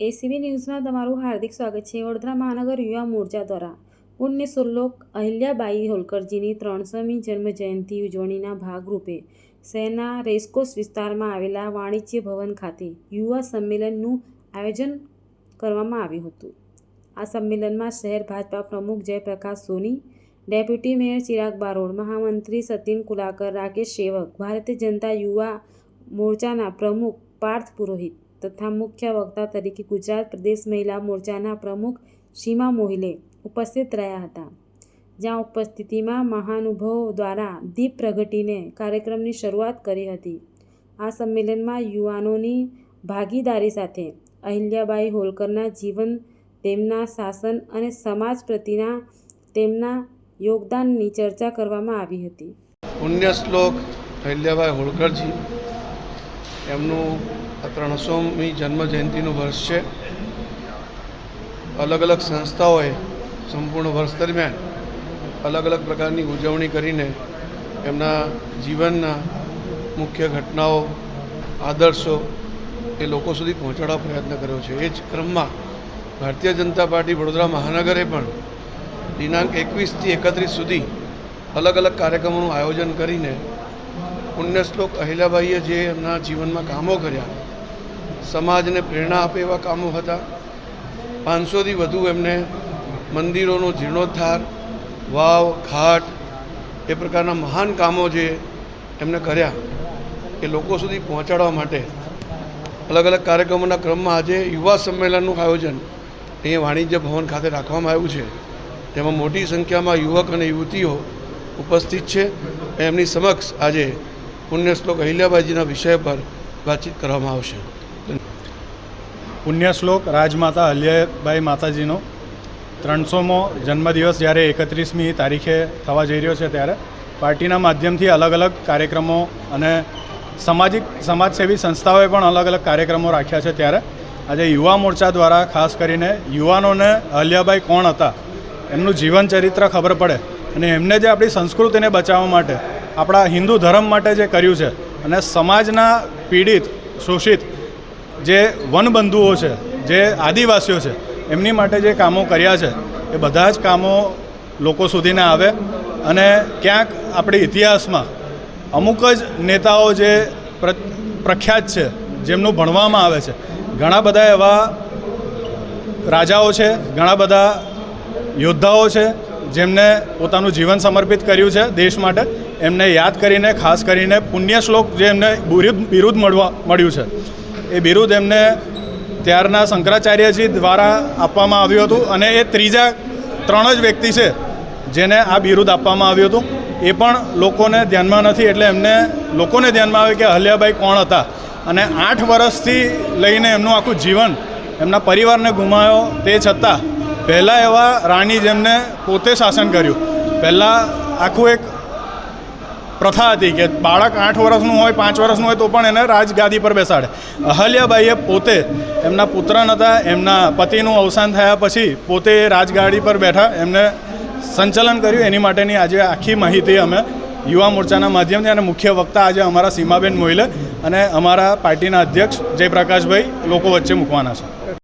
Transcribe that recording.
ACB ન્યૂઝમાં તમારું હાર્દિક સ્વાગત છે. વડોદરા મહાનગર યુવા મોરચા દ્વારા પુણ્ય સુરલોક અહિલ્યાબાઈ હોલકરજીની ત્રણસોમી જન્મજયંતિ ઉજવણીના ભાગરૂપે શહેરના રેસકોર્સ વિસ્તારમાં આવેલા વાણિજ્ય ભવન ખાતે યુવા સંમેલનનું આયોજન કરવામાં આવ્યું હતું. આ સંમેલનમાં શહેર ભાજપા પ્રમુખ જયપ્રકાશ સોની, ડેપ્યુટી મેયર ચિરાગ બારોડ, મહામંત્રી સતીન કુલાકર, રાકેશ સેવક, ભારતીય જનતા યુવા મોરચાના પ્રમુખ પાર્થ પુરોહિત તથા મુખ્ય વક્તા તરીકે ગુજરાત પ્રદેશ મહિલા મોરચાના પ્રમુખ સીમા મોહિલે ઉપસ્થિત રહ્યા હતા. જ્યાં ઉપસ્થિતિમાં મહાનુભાવો દ્વારા દીપ પ્રગટીને કાર્યક્રમની શરૂઆત કરી હતી. આ સંમેલનમાં યુવાનોની ભાગીદારી સાથે અહિલ્યાબાઈ હોલકરના જીવન, તેમના શાસન અને સમાજ પ્રતિના તેમના યોગદાનની ચર્ચા કરવામાં આવી હતી. પુણ્ય શ્લોક અહિલ્યાબાઈ હોળકરજી એમનું આ ત્રણસોમી જન્મ જયંતિનું વર્ષ છે. અલગ અલગ સંસ્થાઓએ સંપૂર્ણ વર્ષ દરમિયાન અલગ અલગ પ્રકારની ઉજવણી કરીને એમના જીવનના મુખ્ય ઘટનાઓ, આદર્શો એ લોકો સુધી પહોંચાડવા પ્રયત્ન કર્યો છે. એ જ ક્રમમાં ભારતીય જનતા પાર્ટી વડોદરા મહાનગરે પણ દિનાંક એકવીસથી એકત્રીસ સુધી અલગ અલગ કાર્યક્રમોનું આયોજન કરીને પુણ્યશ્લોક અહિલાબાઈએ જે એમના જીવનમાં કામો કર્યા સમાજને પ્રેરણા આપે એવા કામો હતા. પાંચસોથી વધુ એમને મંદિરોનો જીર્ણોદ્ધાર, વાવ, ઘાટ એ પ્રકારના મહાન કામો જે એમને કર્યા એ લોકો સુધી પહોંચાડવા માટે અલગ અલગ કાર્યક્રમોના ક્રમમાં આજે યુવા સંમેલનનું આયોજન અહીંયા વાણિજ્ય ભવન ખાતે રાખવામાં આવ્યું છે. તેમાં મોટી સંખ્યામાં યુવક અને યુવતીઓ ઉપસ્થિત છે એમની સમક્ષ આજે પુણ્યશ્લોક અહિલ્યાબાઈજીના વિષય પર વાતચીત કરવામાં આવશે. પુણ્ય શ્લોક રાજમાતા અહલ્યાબાઈ માતાજીનો. ત્રણસોમો જન્મદિવસ જ્યારે એકત્રીસમી તારીખે થવા જઈ રહ્યો છે ત્યારે પાર્ટીના માધ્યમથી અલગ અલગ કાર્યક્રમો અને સામાજિક સમાજસેવી સંસ્થાઓએ પણ અલગ અલગ કાર્યક્રમો રાખ્યા છે ત્યારે આજે યુવા મોરચા દ્વારા ખાસ કરીને યુવાનોને અહલ્યાબાઈ કોણ હતા, એમનું જીવન ચરિત્ર ખબર પડે અને એમને જે આપણી સંસ્કૃતિને બચાવવા માટે, આપણા હિન્દુ ધર્મ માટે જે કર્યું છે અને સમાજના પીડિત, શોષિત જે વનબંધુઓ છે, જે આદિવાસીઓ છે, એમની માટે જે કામો કર્યા છે, એ બધા જ કામો લોકો સુધીને આવે અને ક્યાંક આપણે ઇતિહાસમાં અમુક જ નેતાઓ જે પ્રખ્યાત છે, જેમનું ભણવામાં આવે છે, ઘણા બધા એવા રાજાઓ છે, ઘણા બધા યોદ્ધાઓ છે, જેમને પોતાનું જીવન સમર્પિત કર્યું છે દેશ માટે, એમને યાદ કરીને, ખાસ કરીને પુણ્ય શ્લોક જે એમને બિરુદ મળવા, મળ્યું છે. એ બિરુદ એમને ત્યારના શંકરાચાર્યજી દ્વારા આપવામાં આવ્યું હતું અને એ ત્રીજા ત્રણ જ વ્યક્તિ છે જેને આ બિરુદ આપવામાં આવ્યું હતું. એ પણ લોકોને ધ્યાનમાં નથી એટલે એમને લોકોને ધ્યાનમાં આવે કે અહલ્યાબાઈ કોણ હતા. અને આઠ વર્ષથી લઈને એમનું આખું જીવન એમના પરિવારને ગુમાવ્યો તે છતાં પહેલાં એવા રાણી જેમને પોતે શાસન કર્યું. પહેલાં આખું એક પ્રથા હતી કે બાળક આઠ વર્ષનું હોય, પાંચ વર્ષનું હોય તો પણ એને રાજગાદી પર બેસાડે. અહલ્યાબાઈએ પોતે એમના પુત્ર નહોતા એમના પતિનું અવસાન થયા પછી પોતે રાજગાડી પર બેઠા એમને સંચાલન કર્યું. એની માટેની આજે આખી માહિતી અમે યુવા મોરચાના માધ્યમથી અને મુખ્ય વક્તા આજે અમારા સીમાબેન મોહિલે અને અમારા પાર્ટીના અધ્યક્ષ જયપ્રકાશભાઈ લોકો વચ્ચે મૂકવાના છે.